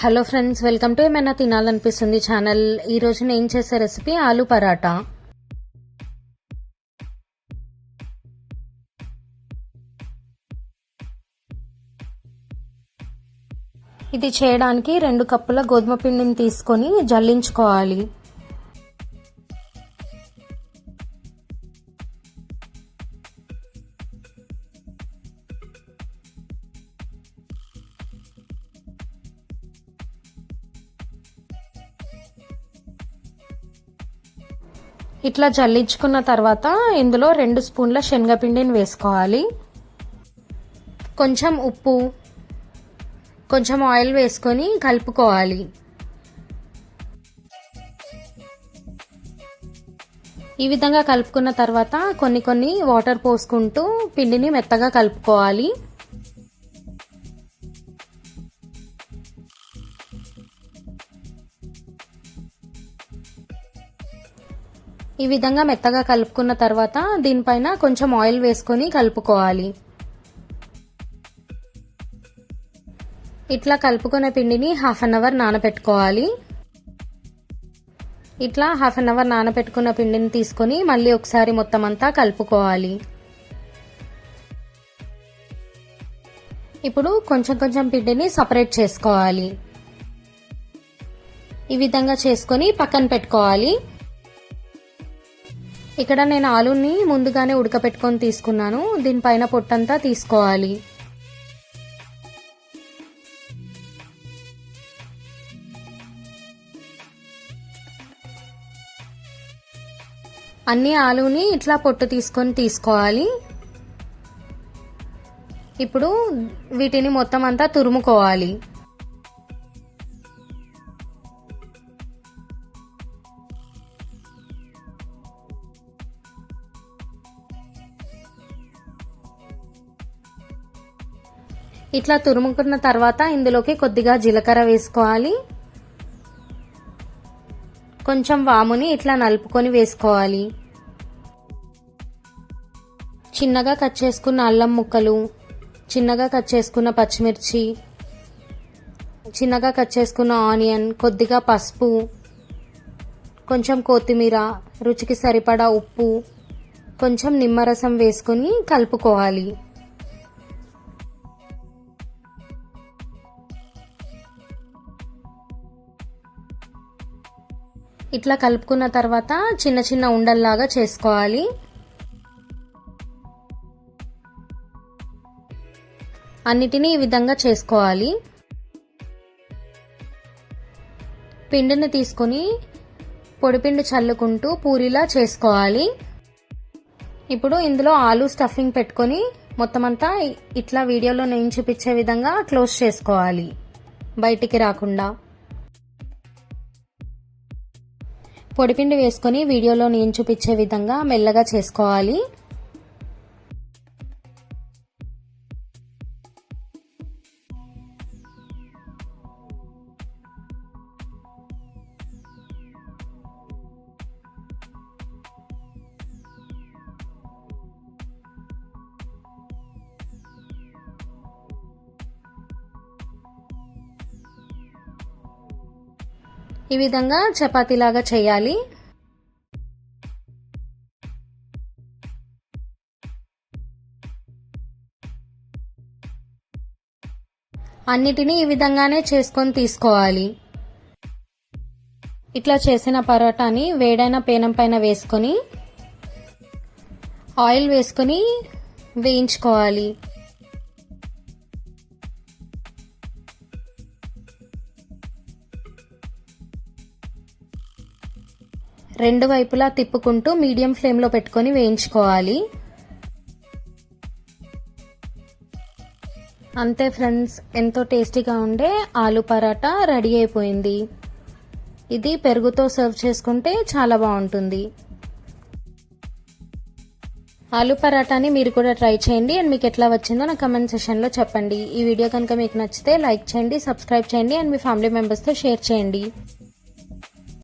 Hello friends welcome to ఏమైనా తినాలనిపిస్తుంది channel ఈరోజు నేను చేసే రెసిపీ ఆలు పరాటా. ఇది చేయడానికి రెండు కప్పుల గోధుమ పిండిని తీసుకొని జల్లించుకోవాలి. ఇట్లా జల్లించుకున్న తర్వాత ఇందులో రెండు స్పూన్ల శనగపిండిని వేసుకోవాలి. కొంచెం ఉప్పు కొంచెం ఆయిల్ వేసుకొని కలుపుకోవాలి. ఈ విధంగా కలుపుకున్న తర్వాత కొన్ని కొన్ని వాటర్ పోసుకుంటూ పిండిని మెత్తగా కలుపుకోవాలి. ఈ విధంగా మెత్తగా కలుపుకున్న తర్వాత దీనిపైన కొంచెం ఆయిల్ వేసుకొని కలుపుకోవాలి. ఇట్లా కలుపుకున్న పిండిని హాఫ్ అన్ అవర్ నానబెట్టుకోవాలి. ఇట్లా హాఫ్ అన్ అవర్ నానబెట్టుకున్న పిండిని తీసుకొని మళ్ళీ ఒకసారి మొత్తం అంతా కలుపుకోవాలి. ఇప్పుడు కొంచెం కొంచెం పిండిని సపరేట్ చేసుకోవాలి. ఈ విధంగా చేసుకొని పక్కన పెట్టుకోవాలి. ఇక్కడ నేను ఆలుని ముందుగానే ఉడకపెట్టుకొని తీసుకున్నాను. దీనిపైన పొట్టంతా తీసుకోవాలి. అన్ని ఆలుని ఇట్లా పొట్టు తీసుకొని తీసుకోవాలి. ఇప్పుడు వీటిని మొత్తం అంతా తురుముకోవాలి. ఇట్లా తురుముకున్న తర్వాత ఇందులోకి కొద్దిగా జీలకర్ర వేసుకోవాలి. కొంచెం వాముని ఇట్లా నలుపుకొని వేసుకోవాలి. చిన్నగా కట్ చేసుకున్న అల్లం ముక్కలు చిన్నగా కట్ చేసుకున్న పచ్చిమిర్చి చిన్నగా కట్ చేసుకున్న ఆనియన్ కొద్దిగా పసుపు కొంచెం కొత్తిమీర రుచికి సరిపడా ఉప్పు కొంచెం నిమ్మరసం వేసుకొని కలుపుకోవాలి. ఇట్లా కలుపుకున్న తర్వాత చిన్న చిన్న ఉండల్లాగా చేసుకోవాలి. అన్నిటినీ ఈ విధంగా చేసుకోవాలి. పిండిని తీసుకొని పొడిపిండి చల్లుకుంటూ పూరిలా చేసుకోవాలి. ఇప్పుడు ఇందులో ఆలు స్టఫింగ్ పెట్టుకొని మొత్తం అంతా ఇట్లా వీడియోలో నేను చూపించే విధంగా క్లోజ్ చేసుకోవాలి. బయటికి రాకుండా. పొడిపిండి వేసుకొని వీడియోలో నేను చూపించే విధంగా మెల్లగా చేసుకోవాలి. ఈ విధంగా చపాతీలాగా చేయాలి. అన్నిటినీ ఈ విధంగానే చేసుకొని తీసుకోవాలి. ఇట్లా చేసిన పరోటాని వేడైన పేనం పైన వేసుకొని ఆయిల్ వేసుకొని వేయించుకోవాలి. రెండు వైపులా తిప్పుకుంటూ మీడియం ఫ్లేమ్లో పెట్టుకొని వేయించుకోవాలి. అంతే ఫ్రెండ్స్ ఎంతో టేస్టీగా ఉండే ఆలు పరాటా రెడీ అయిపోయింది. ఇది పెరుగుతో సర్వ్ చేసుకుంటే చాలా బాగుంటుంది. ఆలు పరాటాని మీరు కూడా ట్రై చేయండి. అండ్ మీకు ఎట్లా వచ్చిందో నా కమెంట్ సెషన్లో చెప్పండి. ఈ వీడియో కనుక మీకు నచ్చితే లైక్ చేయండి సబ్స్క్రైబ్ చేయండి అండ్ మీ ఫ్యామిలీ మెంబర్స్తో షేర్ చేయండి.